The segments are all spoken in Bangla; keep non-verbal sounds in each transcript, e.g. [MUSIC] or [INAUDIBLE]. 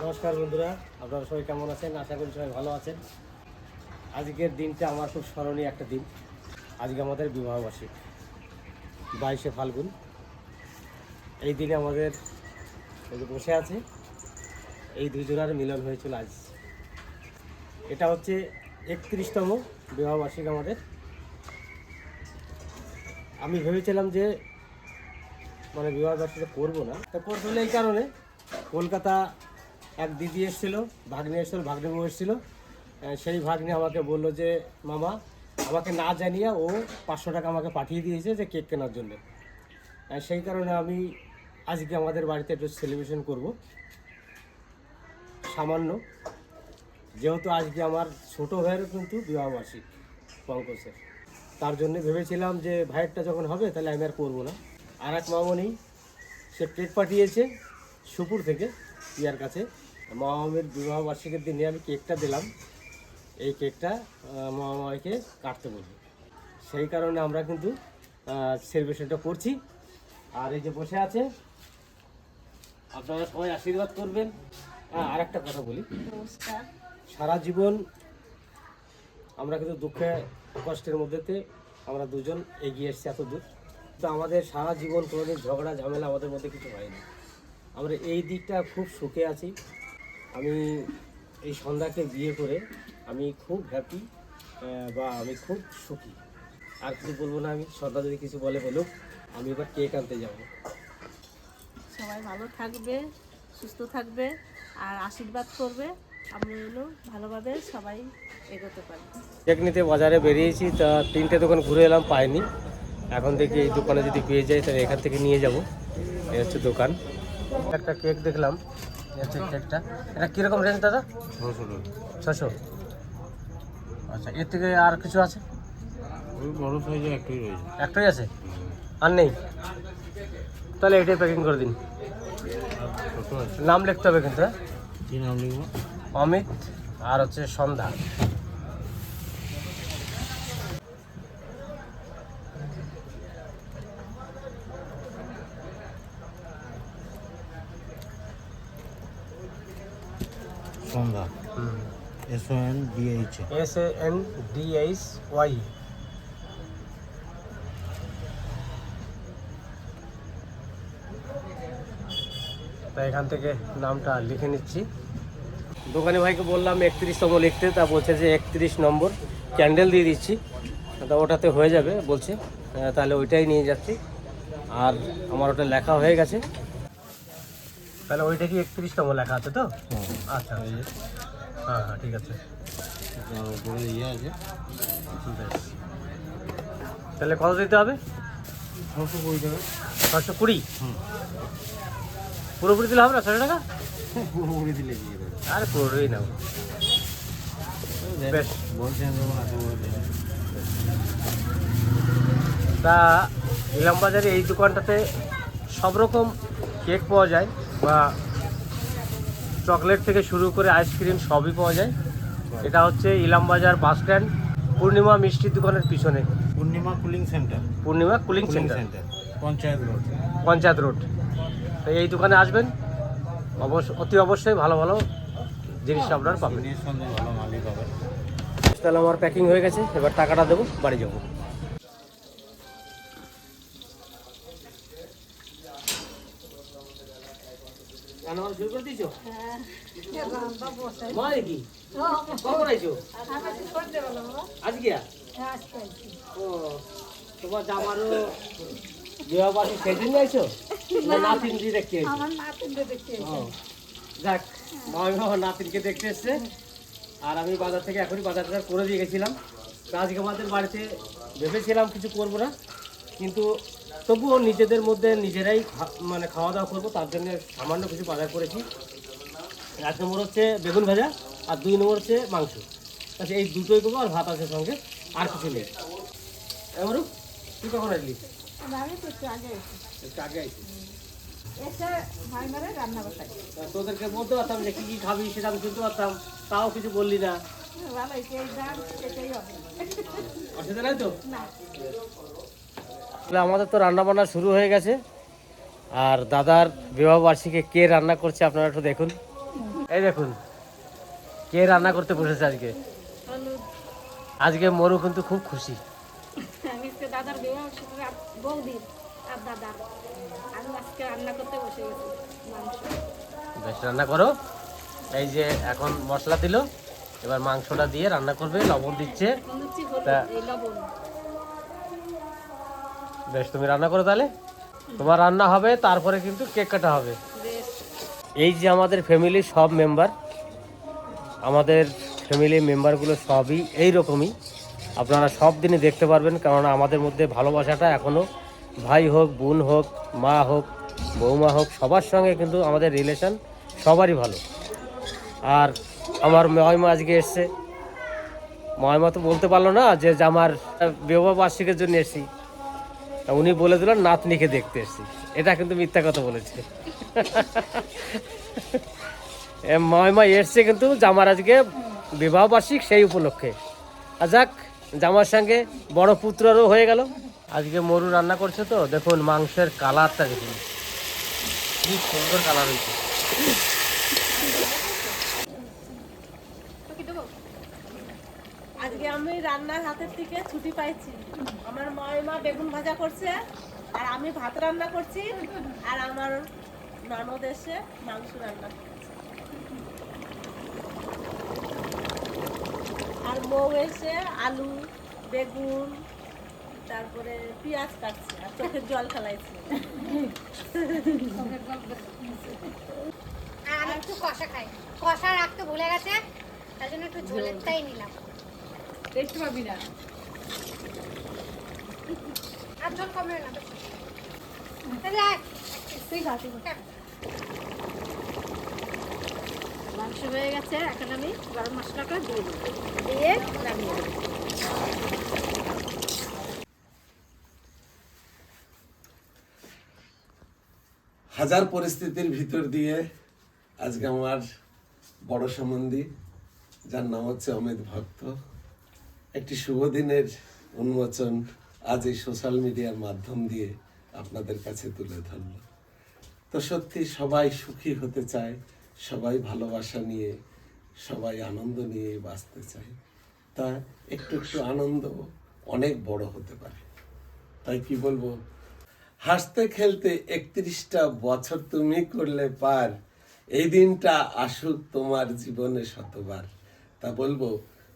নমস্কার বন্ধুরা, আপনারা সবাই কেমন আছেন? আশা করি সবাই ভালো আছেন। আজকের দিনটা আমার খুব স্মরণীয় একটা দিন। আজকে আমাদের বিবাহবার্ষিক, বাইশে ফাল্গুন। এই দিনে আমাদের বসে আছে। এই দুজনার মিলন হয়েছিল আজ। এটা হচ্ছে একত্রিশতম বিবাহবার্ষিক আমাদের। আমি ভেবেছিলাম যে মানে বিবাহ বার্ষিকী করব না। তা করতে এই কারণে কলকাতা এক দিদি এসেছিল, ভাগ্নে এসেছিল ভাগ্নে বউ এসেছিল সেই ভাগ্নে আমাকে বলল যে, মামা, আমাকে না জানিয়ে ও পাঁচশো টাকা আমাকে পাঠিয়ে দিয়েছে যে কেক কেনার জন্য। সেই কারণে আমি আজকে আমাদের বাড়িতে একটু সেলিব্রেশন করব। সামান্য। যেহেতু আজকে আমার ছোটো ভাইয়েরও কিন্তু বিবাহবার্ষিক, পঙ্কজের। তার জন্য ভেবেছিলাম যে, ভাইয়েরটা যখন হবে তাহলে আমি আর করব না। আর এক মামনি, সে কেক পাঠিয়েছে সুপুর থেকে ইয়ার কাছে। মামামের বিবাহ বার্ষিকীর দিনে আমি কেকটা দিলাম। এই কেকটা মামাকে কাটতে বলব। সেই কারণে আমরা কিন্তু সেলিব্রেশনটা করছি। আর এই যে বসে আছে আপনারা সবাই আশীর্বাদ করবেন। হ্যাঁ আর একটা কথা বলি। সারা জীবন আমরা কিন্তু দুঃখে কষ্টের মধ্যেতে আমরা দুজন এগিয়ে এসেছি এত দূর তো আমাদের সারা জীবন কোনোদিন ঝগড়া ঝামেলা আমাদের মধ্যে কিছু হয়নি। আমরা এই দিকটা খুব সুখে আছি। আমি এই সন্ধ্যাকে বিয়ে করে আমি খুব হ্যাপি বা আমি খুব সুখী। আর কিছু বলব না আমি সন্ধ্যা যদি কিছু বলে বলুক আমি এবার কেক আনতে যাব। সবাই ভালো থাকবে সুস্থ থাকবে আর আশীর্বাদ করবে। আমরা হলো ভালোভাবে সবাই এগোতে পারি। কেক নিতে বাজারে বেরিয়েছি তা তিনটে দোকান ঘুরে এলাম পাইনি। এখন দেখি এই দোকানে যদি পেয়ে যাই তাহলে এখান থেকে নিয়ে যাব। এই হচ্ছে দোকান। একটা কেক দেখলাম। হচ্ছে কেকটা এটা কীরকম রেঞ্জ দাদা? ছশো আচ্ছা এর থেকে আর কিছু আছে? বড় সাইজে একটাই রয়েছে। একটাই আছে? আর নেই? তাহলে এটাই প্যাকিং করে দিন। নাম লিখতে হবে কিন্তু হ্যাঁ? কি নাম লিখব? অমিত আর হচ্ছে Sandhya. Sandhya S O N D H S A N D H Y তাই এখান থেকে নামটা লিখে নিচ্ছি। দোকানি ভাইকে বললাম একত্রিশতম লিখতে তা বলছে যে একত্রিশ নম্বর ক্যান্ডেল দিয়ে দিচ্ছি। তা ওটাতে হয়ে যাবে বলছে। তাহলে ওইটাই নিয়ে যাচ্ছি। আর আমার ওটা লেখা হয়ে গেছে। তাহলে ওইটা কি একত্রিশতম লেখা আছে তো? আচ্ছা হ্যাঁ হ্যাঁ ঠিক আছে। তাহলে কত দিতে হবে? ছশো কুড়ি। টাকা ছশো কুড়ি পুরোপুরি দিলে হবে না? ছশো টাকা? পুরোপুরি দিলে আরে পুরোপুরি নাও বেশ। বলছেন তা ইলাম বাজারে এই দোকানটাতে সব রকম কেক পাওয়া যায় বা চকলেট থেকে শুরু করে আইসক্রিম সবই পাওয়া যায়। এটা হচ্ছে ইলাম বাজার বাস স্ট্যান্ড পূর্ণিমা মিষ্টির দোকানের পিছনে। Purnima cooling centre. Purnima cooling centre. Panchayat road. Panchayat road. তো এই দোকানে আসবেন অবশ্য অতি অবশ্যই ভালো ভালো জিনিস আপনার পাবেন। তাহলে আমার প্যাকিং হয়ে গেছে এবার টাকাটা দেবো বাড়ি যাব। শুরু করে দিয়েছ? মা নাকি? কখন আইছো? আজকে ও তোমার জামারও বিবাহ বাড়ি সেদিন আইছো? না নাতিন দিয়ে দেখতে আইছো? যাক মামি বাবা নাতিনকে দেখতে এসছে। আর আমি বাজার থেকে এখনই বাজার টাজার করে দিয়ে গেছিলাম। আজকে আমাদের বাড়িতে ভেবেছিলাম কিছু করব না। কিন্তু তবুও নিজেদের মধ্যে নিজেরাই মানে খাওয়া দাওয়া করব তার জন্য সামান্য কিছু বাজার করেছি। এক নম্বর হচ্ছে বেগুন ভাজা আর দুই নম্বর হচ্ছে মাংস। আচ্ছা এই দুটোই করব আর ভাত আছে সঙ্গে আর কিছু নেই। এবারও তুই কখন আসলি? তা তোদেরকে বলতে পারতাম যে কি কি খাবি সেটা আমি শুনতে পারতাম তাও কিছু বললি না। অসুবিধা নাই তো? না। আমাদের তো রান্না বান্না শুরু হয়ে গেছে। আর দাদার বিবাহ বার্ষিকে কে রান্না করছে আপনারা একটু দেখুন। এই দেখুন কে রান্না করতে বসেছে আজকে? আজকে মরু কিন্তু খুব খুশি। দাদার বিবাহ শুক্র আর দাদার আমি আজকে রান্না করতে বসে গেছি বেশ রান্না করো। এই যে এখন মশলা দিল এবার মাংসটা দিয়ে রান্না করবে লবণ দিচ্ছে। তা- বেশ, তুমি রান্না করো তাহলে? তোমার রান্না হবে, তারপরে কিন্তু কেক কাটা হবে। এই যে আমাদের ফ্যামিলির সব মেম্বার আমাদের ফ্যামিলি মেম্বারগুলো সবই এই রকমই আপনারা সব দিনই দেখতে পারবেন কারণ আমাদের মধ্যে ভালোবাসাটা এখনও ভাই হোক, বোন হোক, মা হোক, বৌমা হোক, সবার সঙ্গে কিন্তু আমাদের রিলেশন সবারই ভালো। আর আমার ময়মা আজকে এসছে। ময়মা তো বলতে পারল না যে আমার বিবাহ বার্ষিকের জন্য এসেছি। তা উনি বলে দিলেন, নাতনিকে দেখতে এসেছি। এটা কিন্তু মিথ্যা কথা বলেছে। এ ময়মা এসছে কিন্তু জামার আজকে বিবাহ বার্ষিক সেই উপলক্ষে। আর যাক, জামার সঙ্গে বড় পুত্ররও হয়ে গেল। আজকে মরু রান্না করছে তো, দেখুন মাংসের কালারটা দেখুন। কি সুন্দর কালার হয়েছে আজকে আমি রান্নার হাতের থেকে ছুটি পাইছি। আমার মা বেগুন ভাজা করছে, আর আমি ভাত রান্না করছি, আর আমার ননদ এসে মাংস রান্না আর বউ এসে আলু, বেগুন, তারপরে পেঁয়াজ কাটছে, আর চোখের জল খালাইছে আর একটু কষা খাই। কষা রাখতে ভুলে গেছে, তার জন্য একটু ঝোলেরটাই নিলাম। দেখতে পাবি না। মাংস হয়ে গেছে এখন আমি গরম মশলাটা দিয়ে দেবো। দিয়ে? নামিয়ে হাজার পরিস্থিতির ভিতর দিয়ে আজকে আমার বড় সম্বন্ধী যার নাম হচ্ছে অমিত ভক্ত। একটি শুভ দিনের উন্মোচন আজ এই সোশ্যাল মিডিয়ার মাধ্যম দিয়ে আপনাদের কাছে তুলে ধরল। তো সত্যি সবাই সুখী হতে চায়, সবাই ভালোবাসা নিয়ে, সবাই আনন্দ নিয়ে বাঁচতে চায়। তা একটু একটু আনন্দ অনেক বড় হতে পারে। তাই কি বলব? হাসতে খেলতে একত্রিশটা বছর তুমি করলে পার, এই দিনটা আসুক তোমার জীবনে শতবার। তা বলব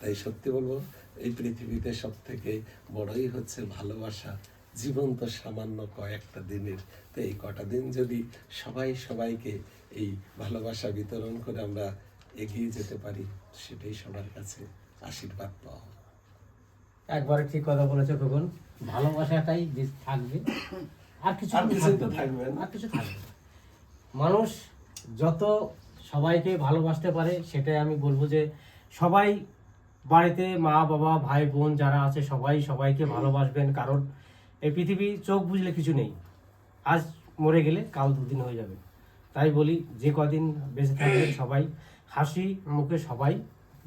তাই সত্যি বলব এই পৃথিবীতে সব থেকে বড়ই হচ্ছে ভালোবাসা জীবন তো সামান্য কয়েকটা দিনের তো এই কটা দিন যদি সবাই সবাইকে এই ভালোবাসা বিতরণ করে আমরা এগিয়ে যেতে পারি সেটাই সবার কাছে আশীর্বাদ পাওয়া একবার ঠিক কথা বলেছ খোকন ভালোবাসাটাই থাকবে আর কিছু আর কিছু তো থাকবে। আর কিছু থাকবে না। মানুষ যত সবাইকে ভালোবাসতে পারে সেটাই আমি বলব যে সবাই বাড়িতে মা, বাবা, ভাই, বোন যারা আছে, সবাই সবাইকে ভালোবাসবেন, কারণ এই পৃথিবী চোখ বুঝলে কিছু নেই। আজ মরে গেলে কাল দুদিন হয়ে যাবে। তাই বলি, যে কদিন বেঁচে থাকবেন সবাই, হাসি মুখে সবাই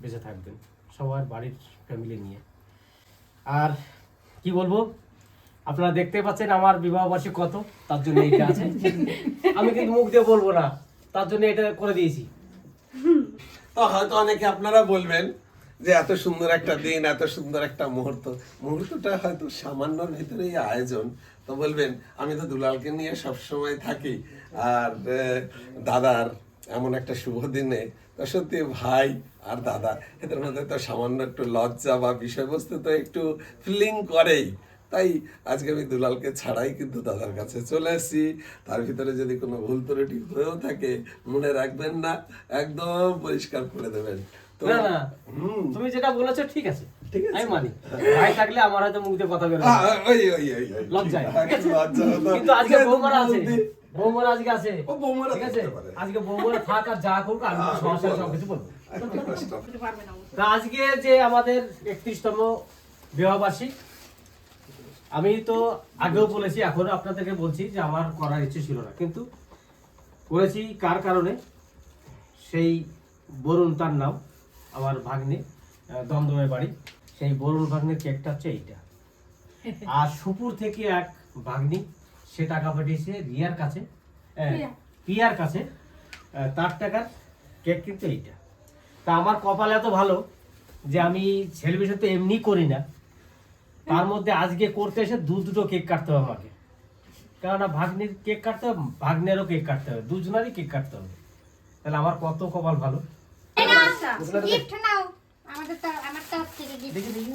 বেঁচে থাকবেন, সবার বাড়ির ফ্যামিলি নিয়ে। আর কি বলব, আপনারা দেখতে পাচ্ছেন আমার বিবাহ বার্ষিক কত, তার জন্য এইটা আছে। আমি কিন্তু মুখ দিয়ে বলব না, তার জন্য এটা করে দিয়েছি। তো হয়তো অনেকে আপনারা বলবেন যে এত সুন্দর একটা দিন, এত সুন্দর একটা মুহূর্ত। মুহূর্তটা হয়তো সামান্যর ভিতরেই আয়োজন। তো বলবেন, আমি তো দুলালকে নিয়ে সবসময় থাকি। আর দাদার এমন একটা শুভ দিনে তো সত্যি ভাই আর দাদা, এদের মধ্যে তো সামান্য একটু লজ্জা বা বিষয়বস্তু তো একটু ফিলিং করেই। তাই আজকে আমি দুলালকে ছাড়াই কিন্তু দাদার কাছে চলে এসেছি। তার ভিতরে যদি কোনো ভুল ত্রুটি হয়েও থাকে, মনে রাখবেন না, একদম পরিষ্কার করে দেবেন। না না। হুম। তুমি যেটা বলেছ ঠিক আছে। ঠিক আছে। আমি মানি। ভাই থাকলে আমার হয়তো মুখ দিয়ে কথা বেরোবে আ, ওই ওই ওই ওই। লজ্জায়। কিন্তু আজকে বৌমারা আছে। বৌমারা আজকে আছে। ও বৌমারা ঠিক আছে? আজকে বৌমারা থাক আর যা করুক আমি সমস্যা সব কিছু বলব তা আজকে যে আমাদের একত্রিশতম বিবাহবার্ষিক আমি তো আগেও বলেছি এখনও আপনাদেরকে বলছি যে আমার করার ইচ্ছে ছিল না। কিন্তু করেছি কার কারণে? সেই বরুণ তার নাম। আমার ভাগ্নে দমদমের বাড়ি। সেই বরুণ ভাগ্নের কেকটা হচ্ছে এইটা। [LAUGHS] আর সুপুর থেকে এক ভাগ্নি সে টাকা পাঠিয়েছে রিয়ার কাছে পিয়ার কাছে তার টাকার কেক কিন্তু এইটা। তা আমার কপাল এত ভালো যে আমি সেলিব্রেশন তো এমনি করি না। তার মধ্যে আজকে করতে এসে দু দুটো কেক কাটতে হবে আমাকে। কেননা ভাগ্নির কেক কাটতে হবে ভাগ্নেরও কেক কাটতে হবে দুজনারই কেক কাটতে হবে। তাহলে আমার কত কপাল ভালো? গিফট নাও। আমাদের তো আমার তরফ থেকে গিফট দেখি দেখি।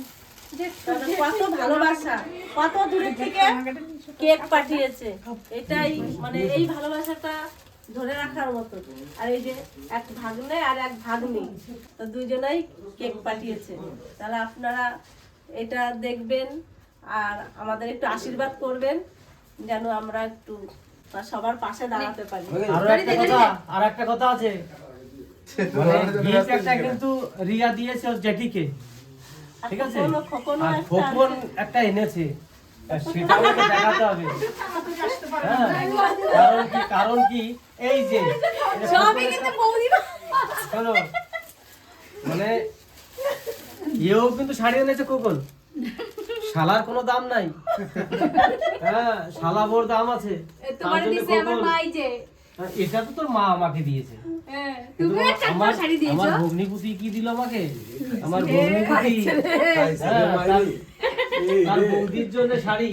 কত ভালোবাসা কত দূরে থেকে কেক পাঠিয়েছে। এটাই মানে এই ভালোবাসাটা ধরে রাখার মতো। আর এই যে এক ভাগ্নে আর এক ভাগ্নি তো দুজনেই কেক পাঠিয়েছে। তাহলে আপনারা এটা দেখবেন আর আমাদের একটু আশীর্বাদ করবেন যেন আমরা একটু সবার পাশে দাঁড়াতে পারি। আরও একটা কথা আর একটা কথা আছে। [LAUGHS] কিন্তু রিয়া দিয়েছে ওর জেঠিকে। ঠিক আছে? আর একটা খোকন একটা এনেছে। আর সেটাও দেখাতে হবে। হ্যাঁ কারণ কি কারণ কি? এই যে শোনো মানে এও কিন্তু শাড়ি এনেছে খোকন। শালার কোনো দাম নাই। হ্যাঁ শালা বোর দাম আছে। তার জন্য খোকন হ্যাঁ, এটা তো তোর মা আমাকে দিয়েছে। আমার আমার ভগ্নিপতি কি দিল আমাকে? আমার ভগ্নিপতি হ্যাঁ, তার- বৌদির জন্য শাড়ি।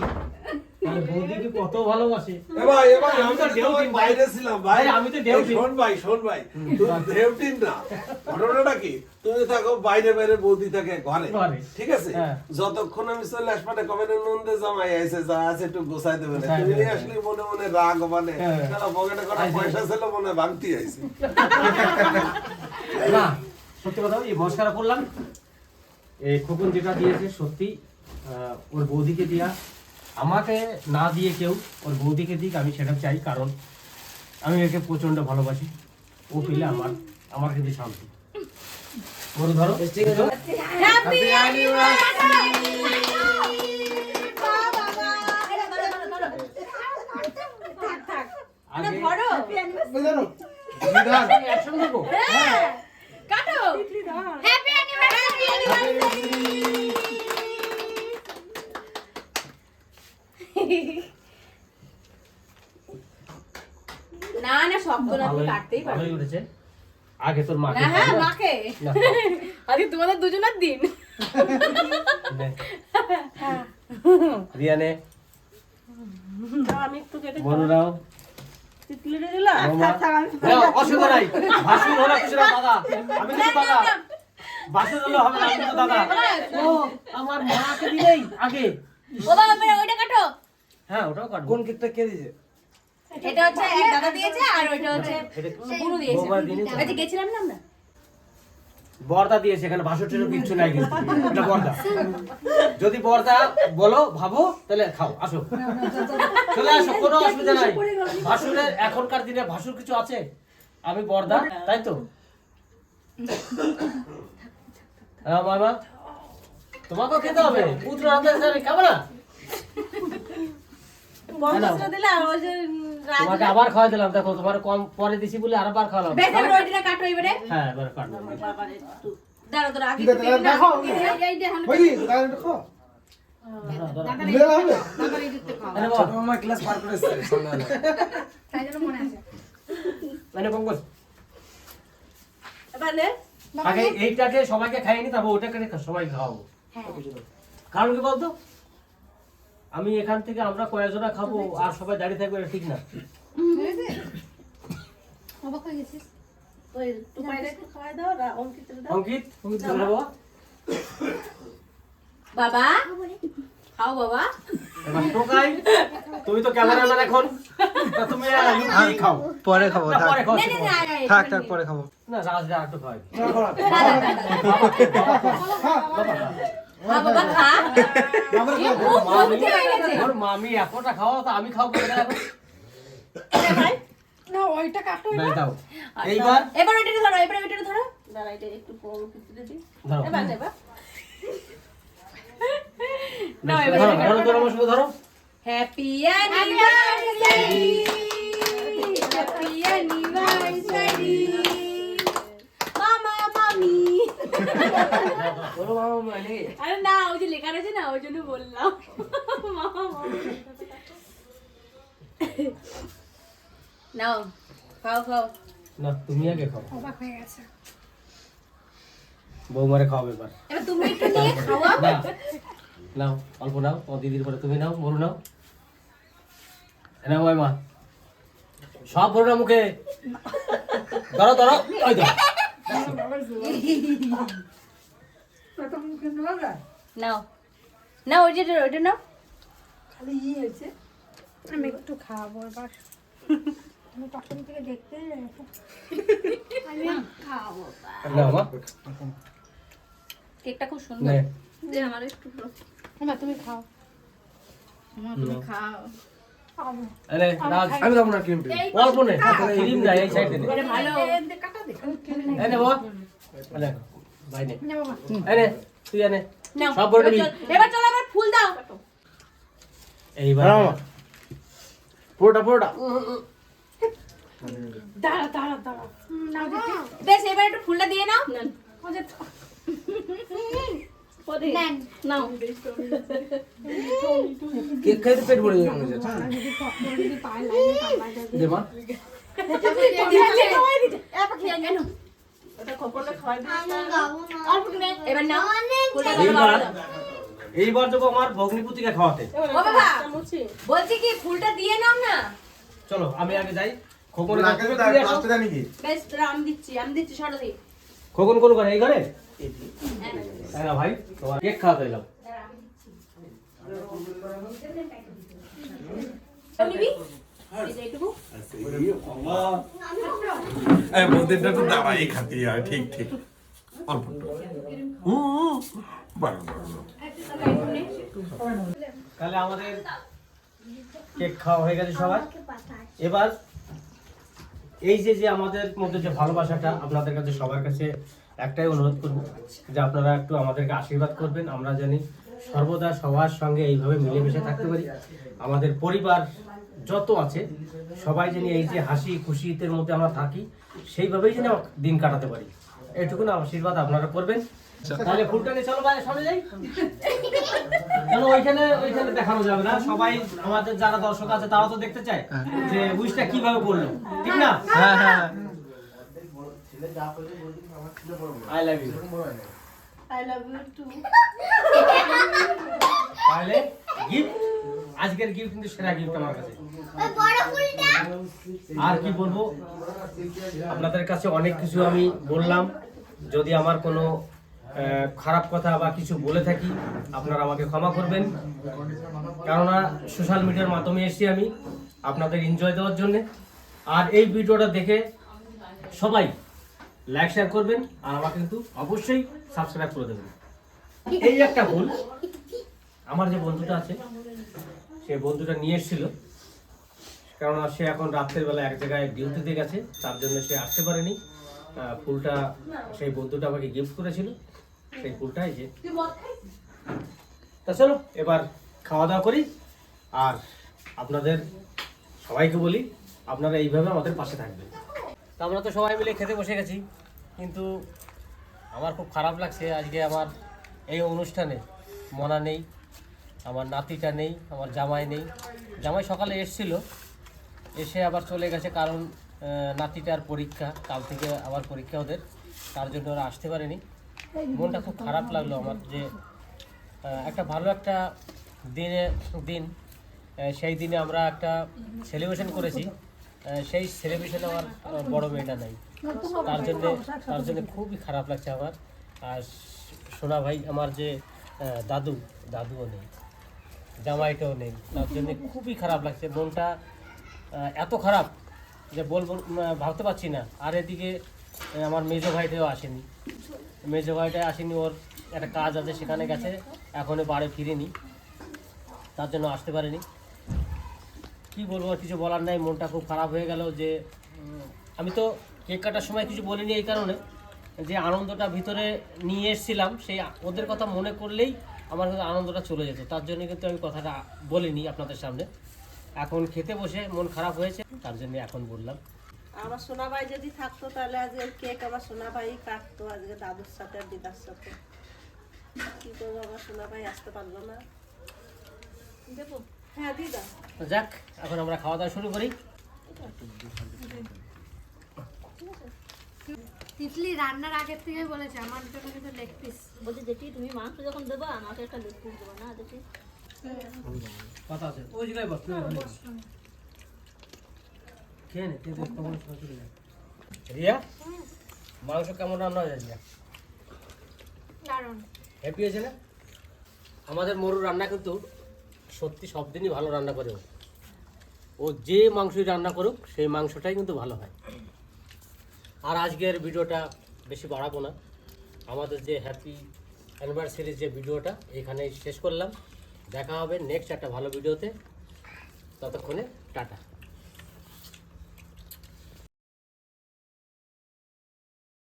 বৌদিকে কত ভালোবাসে। এ ভাই, আমি তো আমি তো বাইরে ছিলাম ভাই। ভাই, আমি তো ডেউটিন। এই শোন ভাই শোন ভাই। তুই ডেউটিন না। ঘটনাটা কি? তুমি থাকো বাইরে বাইরে বৌদি থাকে ঘরে। ঘরে। ঠিক আছে? হ্যাঁ। যতক্ষণ আমি চলে আসবাটা কবে নন্দে জামাই আইছে যা আছে একটু গোছাই দেবে না। তুমি আসলে মনে মনে রাগ মানে হ্যাঁ। তারা পকেটে কটা পয়সা ছিল মনে ভাঙতি আইছে। [LAUGHS] না সত্যি কথা এই মস্কারা করলাম। এই খোকন যেটা দিয়েছে সত্যি ওর বৌদিকে দিয়া আমাকে না দিয়ে কেউ ওর বৌদিকে দিক আমি সেটা চাই কারণ আমি একে প্রচণ্ড ভালোবাসি। ও পেলে আমার আমার কিন্তু শান্তি। ধরো। ধরো আগে একসঙ্গে দেবো হ্যাপি অ্যানিভার্সারি না না শব্দ না তুমি ভালোই- উঠেছে। আগে তোর মাকে হ্যাঁ মাকে। আজকে তোমাদের দুজনের দিন। রিয়ানে। আমি একটু কেটে বনুরাও তিতলি দিলাম বৌমা। হ্যাঁ, অসুবিধা নাই। ভাসুর হলো কিছু না দাদা আমি দাদা ভাসুর হলো হবে না আমি কিন্তু দাদা ও আমার মাকে দিলেই আগে। ও বাবা ওইটা কাটো। হ্যাঁ ওটাও কাটবো। কোন কেকটা কে দিয়েছে? এটা হচ্ছে এক দাদা দিয়েছে আর ওইটা হচ্ছে দিয়েছে। বৌমার দিয়েছে। আচ্ছা গেছিলাম না আমরা? বর্দা দিয়েছে এখানে বাসর টেরো কিচ্ছু নাই কিন্তু। এটা বর্দা। যদি বর্দা বলো ভাবো তাহলে খাও আসো। চলে আসো কোনো অসুবিধা নাই। ভাসুরের এখনকার দিনে ভাসুর কিছু আছে? আমি বর্দা তাই তো? হ্যাঁ মামা তোমাকেও খেতে হবে। পুত্র হাতে খাব না দিলে তোমাকে আবার খাওয়াই দিলাম দেখো তোমার কম পরে দিছি বলে আরেকবার খাওয়ালাম। বেশ এবার ওইটা কাটো হ্যাঁ দাঁড়া দাঁড়া আগে এই- এই দেখো। না। আরে বাবা, মনে মানে। আগে এইটাকে সবাইকে খাইয়ে নি তারপর ওটাকে সবাই খাওয়াবো। কারণ কি বলতো? আমি এখান থেকে আমরা কয়েকজনা খাব আর সবাই দাঁড়িয়ে থাকবে এটা ঠিক না হয়ে অঙ্কিত বাবা বাবা খাও বাবা টোকাই তুমি তো ক্যামেরাম্যান এখন তুমি খাও পরে খাব থাক থাক থাক পরে খাব না রাজদা একটু খাওয়াই বাবা খা ওর মামি। এতটা খাওয়া তো আমি ভাই না ওইটা কাটো দাও। এইবার? এবার ওইটা ধরো এবার ওইটা ধরো। দাঁড়া এটা একটু কম দিই। এবার এবার না ধরো। ধরো ধরো হ্যাপি অ্যানিভার্সারি হ্যাপি অ্যানিভার্সারি মামা মামি বলো বাবা মানে আরে না ওই যে লেখা আছে না ওই জন্য বললাম। নাও খাও খাও। না তুমি আগে খাও। অবাক হয়ে গেছে। বৌমারে খাওয়াবে এবার। এবার তুমি একটু নিয়ে খাওয়া। নাও অল্প নাও ও দিদির পরে তুমি নাও বড় নাও। নাও ওই মা সব বড় না মুখে। ধরো ধরো ওই ধরো। নাও না ওই যে ওইটা নাও। আমি একটু খাব এবার। আমি তখন থেকে দেখতে আমি খাব নাও মা। কেকটা খুব সুন্দর। নে। আমার একটু না তুমি খাও। খাও। খাব। রাজ আমি যাব না ক্রিম অল্প নে। ক্রিম নাই এই সাইডে নে। এটা ভালো। বাবা। এনে ভাই নে না তুই এনে নাও সব বড় এবার চলো ফুল দাও এইবার পুরোটা পুরোটা দাঁড়া দাঁড়া বেশ এবার একটু ফুলটা দিয়ে নাও কেক খাইতে পেট ভরে যাবে মনে হচ্ছে এবার নাও। এইবার যাব আমার ভগ্নিপতিকে খাওয়াতে। ও বাবা মুছি বলছি কি ফুলটা দিয়ে নাও না। চলো আমি আগে যাই। খোকন বেশ দাঁড়াও, দিচ্ছি আমি দিচ্ছি সরো দি খোকন কোন ঘরে? এই ঘরে হ্যাঁ ভাই? তোমার কেক খাওয়াতে এলাম। নিবি? এই যে তো খাতি হয় ঠিক অল্প। তাহলে আমাদের কেক খাওয়া হয়ে গেছে সবার। এবার এই যে যে আমাদের মধ্যে যে ভালোবাসাটা আপনাদের কাছে সবার কাছে একটাই অনুরোধ করব যে আপনারা একটু আমাদেরকে আশীর্বাদ করবেন। আমরা জানি সর্বদা সবার সঙ্গে এইভাবে মিলেমিশে থাকতে পারি। আমাদের পরিবার যত আছে সবাই যেন এই যে হাসি খুশিতের মধ্যে আমরা থাকি সেইভাবেই যেন দিন কাটাতে পারি। এইটুকু না আশীর্বাদ আপনারা করবেন। তাহলে ফুলটা নিয়ে চলো বাইরে সামনে যাই। কেন ওইখানে ওইখানে দেখানো যাবে না। সবাই আমাদের যারা দর্শক আছে তারাও তো দেখতে চায় যে উইশটা কীভাবে করল। ঠিক না? হ্যাঁ হ্যাঁ। I love you I love you too তাহলে গিফট আজকের গিফট কিন্তু সেরা গিফট আমার কাছে। আর কি বলব? আপনাদের কাছে অনেক কিছু আমি বললাম। যদি আমার কোনো খারাপ কথা বা কিছু বলে থাকি আপনারা আমাকে ক্ষমা করবেন। কেননা সোশ্যাল মিডিয়ার মাধ্যমে এসেছি আমি আপনাদের এনজয় দেওয়ার জন্য। আর এই ভিডিওটা দেখে সবাই লাইক শেয়ার করবেন। আর আমাকে কিন্তু অবশ্যই সাবস্ক্রাইব করে দেবেন। এই একটা ভুল। আমার যে বন্ধুটা আছে সে বন্ধুটা নিয়ে এসেছিল। কেননা সে এখন রাত্রের বেলা এক জায়গায় ডিউটিতে গেছে, তার জন্য সে আসতে পারেনি। ফুলটা, সেই বন্ধুটা আমাকে গিফট করেছিল। সেই ফুলটা এই যে। তা চলো, এবার খাওয়া দাওয়া করি। আর আপনাদের সবাইকে বলি, আপনারা এইভাবে আমাদের পাশে থাকবেন। তা আমরা তো সবাই মিলে খেতে বসে গেছি, কিন্তু আমার খুব খারাপ লাগছে। আজকে আমার এই অনুষ্ঠানে মনা নেই। আমার নাতিটা নেই, আমার জামাই নেই। জামাই সকালে এসছিল, এসে আবার চলে গেছে কারণ নাতিটার পরীক্ষা, কাল থেকে আবার পরীক্ষা ওদের, তার জন্য ওরা আসতে পারেনি। মনটা খুব খারাপ লাগল আমার যে একটা ভালো একটা দিনে, দিন সেই দিনে আমরা একটা সেলিব্রেশন করেছি। সেই সেলিব্রেশনে আমার বড় মেয়েটা নাই। তার জন্য তার জন্য খুবই খারাপ লাগছে আমার। আর সোনা ভাই, আমার যে দাদু, দাদুও নেই। জামাইটাও নেই। তার জন্য খুবই খারাপ লাগছে। মনটা এত খারাপ যে বলব ভাবতে পারছি না। আর এদিকে আমার মেজো ভাইটাও আসেনি। মেজো ভাইটা আসেনি, ওর একটা কাজ আছে, সেখানে গেছে। এখনও বাড়ি ফিরেনি। তার জন্য আসতে পারেনি। কি বলব কিছু বলার নাই। মনটা খুব খারাপ হয়ে গেল যে আমি তো কেক কাটার সময় কিছু বলিনি এই কারণে। যে আনন্দটা ভিতরে নিয়ে এসেছিলাম, সেই ওদের কথা মনে করলেই আমার কিন্তু আনন্দটা চলে যেত। তার জন্য কিন্তু আমি কথাটা বলিনি আপনাদের সামনে। এখন খেতে বসে মন খারাপ হয়েছে তার জন্য এখন বললাম। আমার সোনা ভাই যদি থাকতো তাহলে আজকে কেক আমার সোনা ভাই কাটতো আজকে দাদুর সাথে আর দিদার সাথে। কি করব আমার সোনা ভাই আসতে পারল না। দেবো? হ্যাঁ দিদা। যাক এখন আমরা খাওয়া দাওয়া শুরু করি। তিতলি রান্নার আগের থেকে বলেছে আমার জন্য কিন্তু লেগ পিস বলছি তুমি মাংস যখন দেবো আমাকে একটা লেগ পিস দেবো না কথা আছে। ওই জায়গায় বস। খেয়ে নে তুই। রিয়া মাংস কেমন রান্না হয়ে যাচ্ছে দারুণ। হ্যাপি হয়েছে না? আমাদের মরুর রান্না কিন্তু সত্যি সব দিনই ভালো রান্না করে ও। ও যে মাংসই রান্না করুক সেই মাংসটাই কিন্তু ভালো হয়। আর আজকের ভিডিওটা বেশি বাড়াবো না। আমাদের যে হ্যাপি অ্যানিভার্সারির যে ভিডিওটা, এখানেই শেষ করলাম। দেখা হবে নেক্সট একটা ভালো ভিডিওতে। ততক্ষণে টাটা।